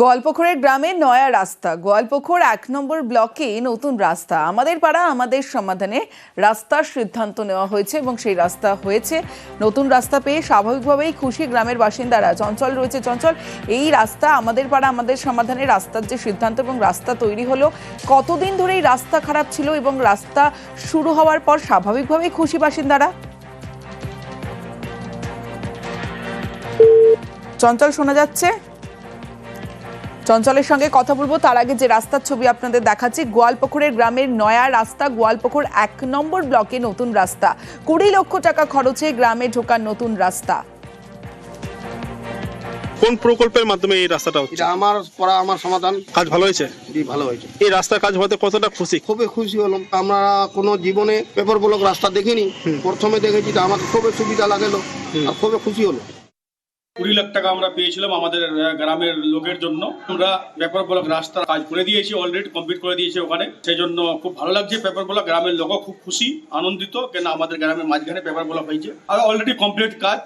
গোয়ালপুকুরের গ্রামে নয়া রাস্তা। গোয়ালপুকুর এক নম্বর ব্লকে নতুন রাস্তা। আমাদের পাড়া, আমাদের সমাধানে রাস্তার সিদ্ধান্ত নেওয়া হয়েছে এবং সেই রাস্তা হয়েছে। নতুন রাস্তা পেয়ে স্বাভাবিকভাবেই খুশি গ্রামের বাসিন্দারা। চঞ্চল রয়েছে। চঞ্চল, এই রাস্তা আমাদের পাড়া, আমাদের সমাধানে রাস্তার যে সিদ্ধান্ত এবং রাস্তা তৈরি হলো, কতদিন ধরে এই রাস্তা খারাপ ছিল এবং রাস্তা শুরু হওয়ার পর স্বাভাবিকভাবেই খুশি বাসিন্দারা? চঞ্চল, শোনা যাচ্ছে? চঞ্চলের সঙ্গে কথা বলব। তার আগে যে রাস্তার ছবি আপনাদের দেখাচ্ছি গোয়ালপুকুরের গ্রামের নয়া রাস্তা গোয়ালপুকুর এক নম্বর ব্লকে নতুন রাস্তা। কুড়ি লক্ষ টাকা খরচে গ্রামে ঢোকার নতুন রাস্তা। কোন প্রকল্পের মাধ্যমে এই রাস্তাটা হচ্ছে? এটা আমার পড়া আমার সমাধান। কাজ ভালো হয়েছে? জি ভালো হয়েছে। এই রাস্তার কাজ হতে কতটা খুশি? খুবই খুশি হলাম। আমরা কোনো জীবনে পেপার ব্লক রাস্তা দেখিনি। প্রথমে দেখেছি তো আমাকে খুবই সুবিধা লাগল। আর খুবই খুশি হলো। কুড়ি লাখ টাকা আমরা পেয়েছিলাম আমাদের গ্রামের লোকের জন্য। আমরা পেপার ব্লক রাস্তার কাজ করে দিয়েছি অলরেডি কমপ্লিট করে দিয়েছি ওখানে। সেই জন্য খুব ভালো লাগছে পেপার ব্লক গ্রামের লোকও খুব খুশি, আনন্দিত, কেন আমাদের গ্রামের মাঝখানে পেপার ব্লক হয়েছে। আর অলরেডি কমপ্লিট কাজ।